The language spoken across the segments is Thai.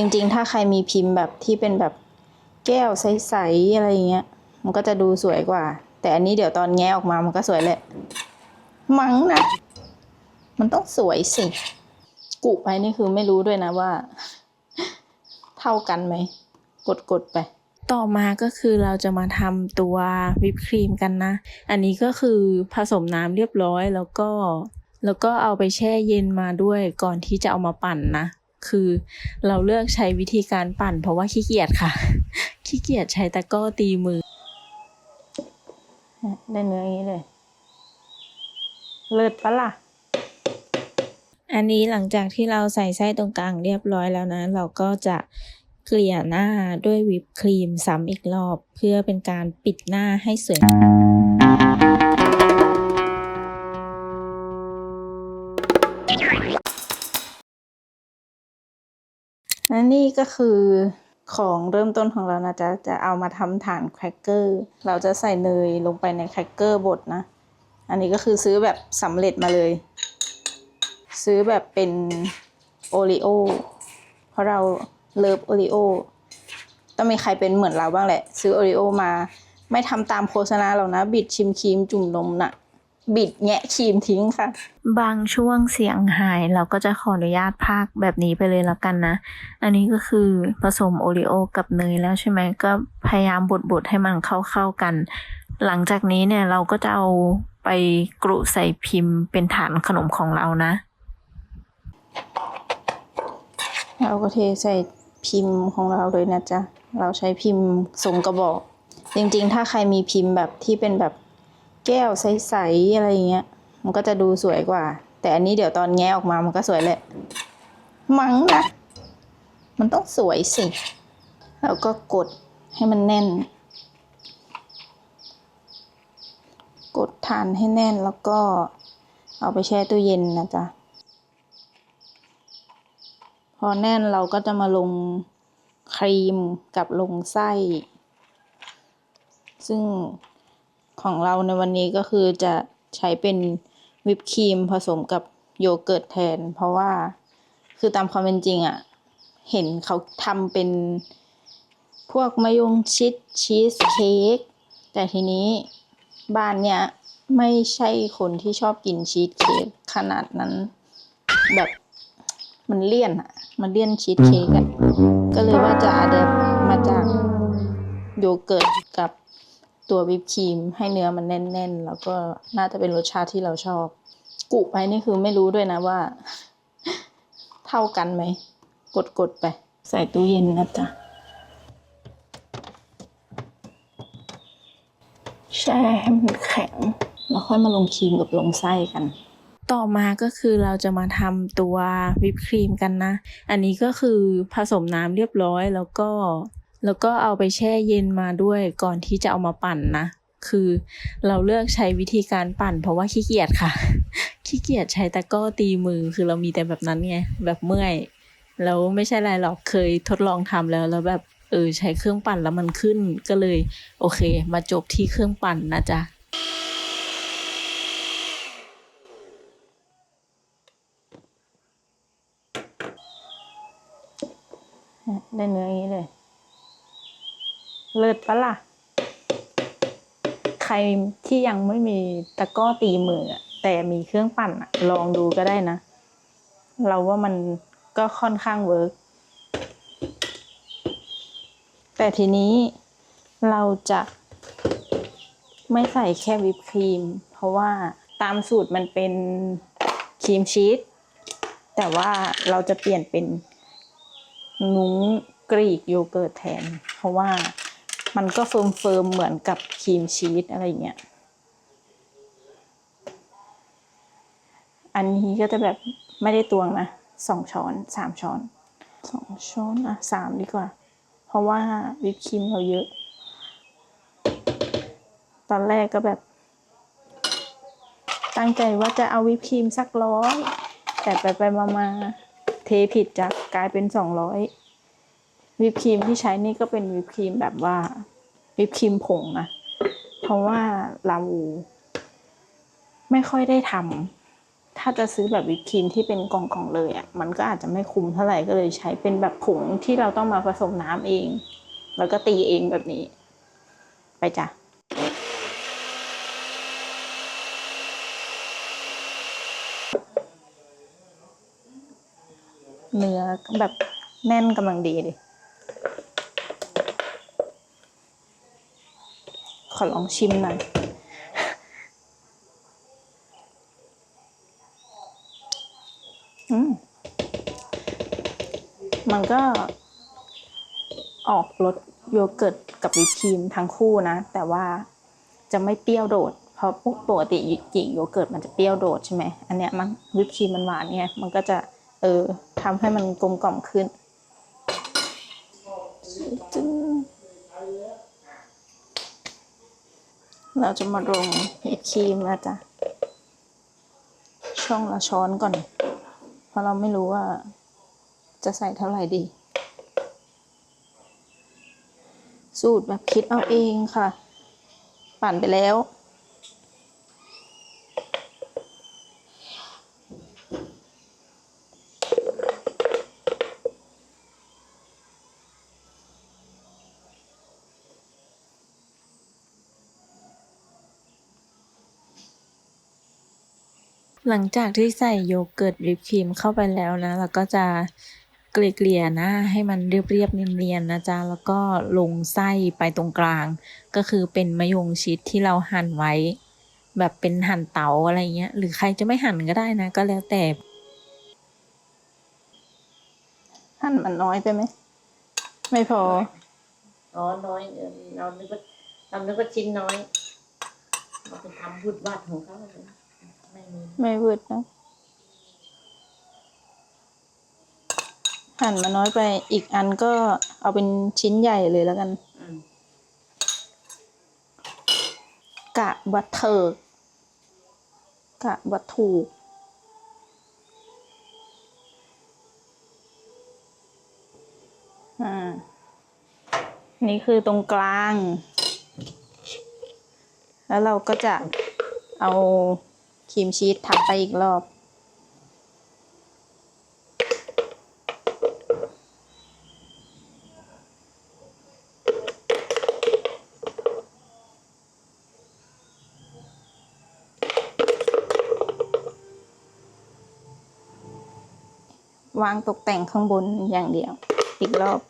จริงๆ ถ้าใครมีพิมพ์แบบที่เป็นแบบแก้วใสๆอะไรเงี้ย มันก็จะดูสวยกว่า แต่อันนี้เดี๋ยวตอนแงะออกมามันก็สวยแหละ มั้งนะ มันต้องสวยสิ กุไปนี่คือไม่รู้ด้วยนะว่า เท่ากันไหม กดๆไปต่อมาก็คือเราจะมาทำตัววิปครีมกันนะ อันนี้ก็คือผสมน้ำเรียบร้อยแล้วก็ แล้วก็เอาไปแช่เย็นมาด้วยก่อนที่จะเอามาปั่นนะ คือเราเลือกใช้วิธีการปั่น เพราะว่าขี้เกียจค่ะ ขี้เกียจใช้ตะกร้อตีมือ ได้เนื้ออย่างนี้เลย เลิศปะล่ะ อันนี้หลังจากที่เราใส่ไส้ตรงกลางเรียบร้อยแล้วนะ เราก็จะเกลี่ยหน้าด้วยวิปครีมซ้ำอีกรอบ เพื่อเป็นการปิดหน้าให้สวย และนี่ก็คือของเริ่มต้นของเรานะจ๊ะ จะเอามาทำฐานแครกเกอร์ เราจะใส่เนยลงไปในแครกเกอร์บดนะ อันนี้ก็คือซื้อแบบสำเร็จมาเลย ซื้อแบบเป็นโอริโอ เพราะเราเลิฟโอริโอ ต้องมีใครเป็นเหมือนเราบ้างแหละ ซื้อโอริโอมา ไม่ทำตามโฆษณาหรอกนะ บิดชิมครีมจุ่มนมน่ะ บิดแงะครีมทิ้งค่ะ บางช่วงเสียงหายเราก็จะขออนุญาตพากย์แบบนี้ไปเลยแล้วกันนะ อันนี้ก็คือผสมโอริโอกับเนยแล้วใช่ไหมก็พยายามบดๆให้มันเข้าๆกัน หลังจากนี้เนี่ยเราก็จะเอาไปกรุใส่พิมพ์เป็นฐานขนมของเรานะ เราก็เทใส่พิมพ์ของเราเลยนะจ๊ะ เราใช้พิมพ์ทรงกระบอก จริงๆ ถ้าใครมีพิมพ์แบบที่เป็นแบบ แก้วใสๆอะไรอย่างเงี้ย มันก็จะดูสวยกว่า แต่อันนี้เดี๋ยวตอนแงะออกมามันก็สวยแหละ มั้งนะมันต้องสวยสิ แล้วก็กดให้มันแน่น กดฐานให้แน่นแล้วก็เอาไปแช่ตู้เย็นนะจ๊ะ พอแน่นเราก็จะมาลงครีมกับลงไส้ ซึ่ง ของเราในวันนี้ก็คือจะใช้เป็นวิปครีมผสมกับโยเกิร์ตแทน เพราะว่าคือตามความเป็นจริงอะ่ะ เห็นเขาทำเป็นพวกมะยงชิดชีสเค้กแต่ทีนี้บ้านเนี้ยไม่ใช่คนที่ชอบกินชีสเค้กขนาดนั้น แบบมันเลี่ยนอะมันเลี่ยนชีสเค้กอะก็เลยว่าจะอาเดบมาจากโยเกิร์ตกับ ตัววิปครีมให้เนื้อมันแน่นๆ แล้วก็น่าจะเป็นรสชาติที่เราชอบ กุไปนี่คือไม่รู้ด้วยนะว่า เท่ากันไหม กดๆไป ใส่ตู้เย็นนะจ๊ะ แช่ให้มันแข็ง แล้วค่อยมาลงครีมกับลงไส้กันต่อมาก็คือเราจะมาทำตัววิปครีมกันนะ อันนี้ก็คือผสมน้ำเรียบร้อยแล้วก็ แล้วก็เอาไปแช่เย็นมาด้วยก่อนที่จะเอามาปั่นนะ คือเราเลือกใช้วิธีการปั่น เพราะว่าขี้เกียจค่ะ ขี้เกียจใช้ตะก้อตีมือ คือเรามีแต่แบบนั้นไง แบบเมื่อย แล้วไม่ใช่อะไรหรอก เคยทดลองทำแล้ว แล้วแบบเออใช้เครื่องปั่นแล้วมันขึ้น ก็เลย โอเค มาจบที่เครื่องปั่นนะจ๊ะได้เนื้ออย่างนี้เลย เลิศปะล่ะ ใครที่ยังไม่มีตะก้อตีมืออะแต่มีเครื่องปั่นอะลองดูก็ได้นะ เราว่ามันก็ค่อนข้างเวิร์กแต่ทีนี้เราจะไม่ใส่แค่วิปครีม เพราะว่าตามสูตรมันเป็นครีมชีสแต่ว่าเราจะเปลี่ยนเป็นนุ้งกรีกโยเกิร์ตแทน เพราะว่า มันก็เฟิร์มเฟิร์มๆเหมือนกับครีมชีสอะไรเงี้ย อันนี้ก็จะแบบไม่ได้ตวงนะสองช้อนสามช้อนสองช้อนอะสามดีกว่า เพราะว่าวิปครีมเราเยอะ ตอนแรกก็แบบ ตั้งใจว่าจะเอาวิปครีมสักร้อยแต่ไปไปมามาๆเทผิดจ้ะกลายเป็นสองร้อย วิปครีมที่ใช้นี่ก็เป็นวิปครีมแบบว่าวิปครีมผงนะเพราะว่าเราไม่ค่อยได้ทำถ้าจะซื้อแบบวิปครีมที่เป็นกล่องๆเลยอะ่ะมันก็อาจจะไม่คุ้มเท่าไหร่ก็เลยใช้เป็นแบบผงที่เราต้องมาผสมน้ำเอง แล้วก็ตีเองแบบนี้ ไปจ้ะเนื้อแบบแน่นกำลังดีเลย ขอลองชิมหน่อย อืม มันก็ ออกรสโยเกิร์ตกับวิปครีมทั้งคู่นะ แต่ว่าจะไม่เปรี้ยวโดด เพราะปกติหญิงโยเกิร์ตมันจะเปรี้ยวโดดใช่ไหม อันเนี้ยมันวิปครีมมันหวานไง มันก็จะ เออทำให้มันกลมกล่อมขึ้นจึ๊ง เราจะมาลงวิปครีมแล้วจ้ะช่องละช้อนก่อน เพราะเราไม่รู้ว่าจะใส่เท่าไหร่ดี สูตรแบบคิดเอาเองค่ะ ปั่นไปแล้ว หลังจากที่ใส่โยเกิร์ตวิปครีมเข้าไปแล้วนะแล้วก็จะเกลี่ยๆหน้าให้มันเรียบๆเนียนๆนะจ๊ะแล้วก็ลงไส้ไปตรงกลาง ก็คือเป็นมะยงชิดที่เราหั่นไว้ แบบเป็นหั่นเต๋าอะไรเงี้ยหรือใครจะไม่หั่นก็ได้นะ ก็แล้วแต่ หั่นมันน้อยไปไหมไม่พออ๋อน้อยเออเรานึกว่าเรานึกว่าชิ้นน้อยเราไปทำบุดวาดของเขาเลย ไม่มีไม่วืดนะ หั่นมาน้อยไปอีกอันก็เอาเป็นชิ้นใหญ่เลยแล้วกันอืมกะบัตเถิกกะบัตถูกอ่า นี่คือตรงกลาง แล้วเราก็จะเอา ครีมชีสทับไปอีกรอบ วางตกแต่งข้างบนอย่างเดียว อีกรอบ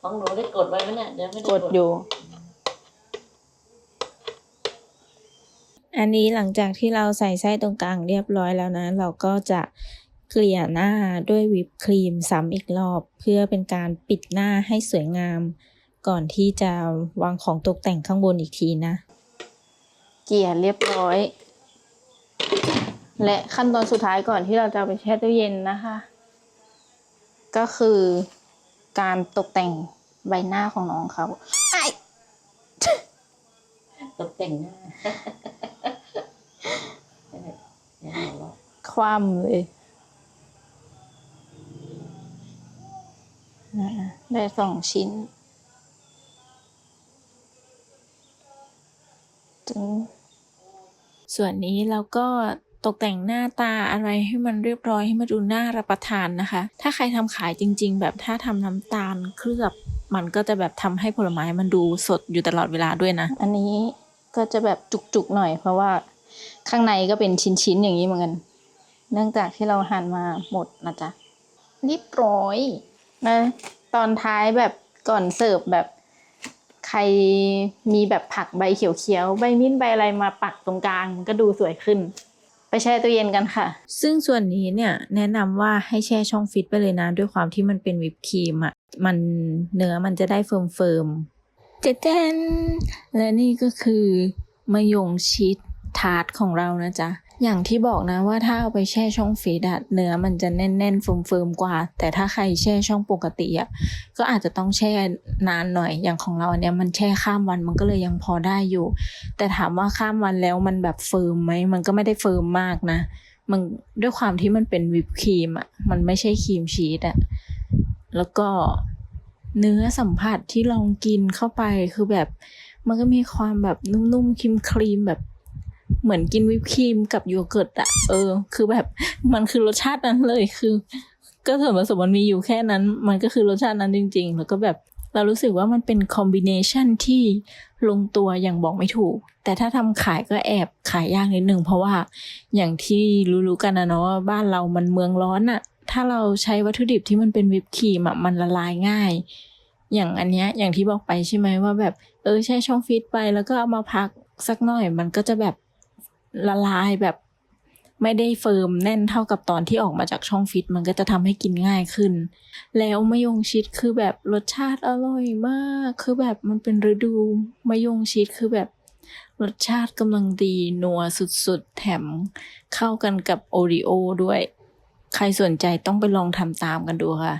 ของหนูได้กดไว้ไหมเนี่ยเดี๋ยวไม่ได้กดอยู่ อันนี้หลังจากที่เราใส่ไส้ตรงกลางเรียบร้อยแล้วนะ เราก็จะเกลี่ยหน้าด้วยวิปครีมซ้ำอีกรอบ เพื่อเป็นการปิดหน้าให้สวยงาม ก่อนที่จะวางของตกแต่งข้างบนอีกทีนะ เกลี่ยเรียบร้อย และขั้นตอนสุดท้ายก่อนที่เราจะเอาไปแช่ตู้เย็นนะคะ ก็คือการตกแต่งใบหน้าของน้องเขาไอตกแต่งหน้าเดี๋ยวหัวเราะ คว่ำเลยอะได้สองชิ้น ถึง ส่วนนี้เราก็ตกแต่งหน้าตาอะไรให้มันเรียบร้อยให้มันดูน่ารับประทานนะคะ ถ้าใครทำขายจริง ๆ แบบถ้าทำน้ำตาลเคลือบ มันก็จะแบบทำให้ผลไม้มันดูสดอยู่ตลอดเวลาด้วยนะ อันนี้ก็จะแบบจุกๆหน่อยเพราะว่าข้างในก็เป็นชิ้นๆอย่างนี้เหมือนกัน เนื่องจากที่เราหั่นมาหมดนะจ๊ะเรียบร้อยนะตอนท้ายแบบก่อนเสิร์ฟแบบใครมีแบบผักใบเขียวๆ ใบมิ้นท์ใบอะไรมาปักตรงกลางมันก็ดูสวยขึ้น ไปแช่ตู้เย็นกันค่ะ ซึ่งส่วนนี้เนี่ยแนะนำว่าให้แช่ช่องฟิตไปเลยนะ ด้วยความที่มันเป็นวิปครีมอะ่ะมันเนื้อมันจะได้เฟิร์มเฟิร์มๆเจเจนและนี่ก็คือมะยงชิด ทาร์ตของเรานะจ๊ะอย่างที่บอกนะว่าถ้าเอาไปแช่ช่องฟรีดอะเนื้อมันจะแน่นๆเฟิร์มๆกว่า แต่ถ้าใครแช่ช่องปกติอะก็อาจจะต้องแช่นานหน่อยอย่างของเราอันเนี้ยมันแช่ข้ามวันมันก็เลยยังพอได้อยู่ แต่ถามว่าข้ามวันแล้วมันแบบเฟิร์มไหมมันก็ไม่ได้เฟิร์มมากนะ มันด้วยความที่มันเป็นวิปครีมอะมันไม่ใช่ครีมชีสอะแล้วก็เนื้อสัมผัสที่ลองกินเข้าไปคือแบบ มันก็มีความแบบนุ่มๆครีมครีมๆแบบ เหมือนกินวิปครีมกับโยเกิร์ตอะเออ คือแบบมันคือรสชาตินั้นเลยคือ ก็ส่วนผสมมันมีอยู่แค่นั้น มันก็คือรสชาตินั้นจริง ๆ แล้วก็แบบเรารู้สึกว่ามันเป็นคอมบิเนชันที่ลงตัวอย่างบอกไม่ถูก แต่ถ้าทำขายก็แอบขายยากนิดหนึ่งเพราะว่าอย่างที่รู้ๆกันนะเนาะว่าบ้านเรามันเมืองร้อนอะถ้าเราใช้วัตถุดิบที่มันเป็นวิปครีมอะมันละลายง่าย อย่างอันเนี้ยอย่างที่บอกไปใช่ไหมว่าแบบเออแช่ช่องฟรีซไปแล้วก็เอามาพักสักหน่อยมันก็จะแบบ ละลายแบบไม่ได้เฟิร์มแน่นเท่ากับตอนที่ออกมาจากช่องฟิต มันก็จะทำให้กินง่ายขึ้น แล้วมะยงชิดคือแบบรสชาติอร่อยมาก คือแบบมันเป็นฤดูมะยงชิดคือแบบรสชาติกำลังดีนัวสุดๆ แถมเข้ากันกับโอริโอด้วย ใครสนใจต้องไปลองทำตามกันดูค่ะ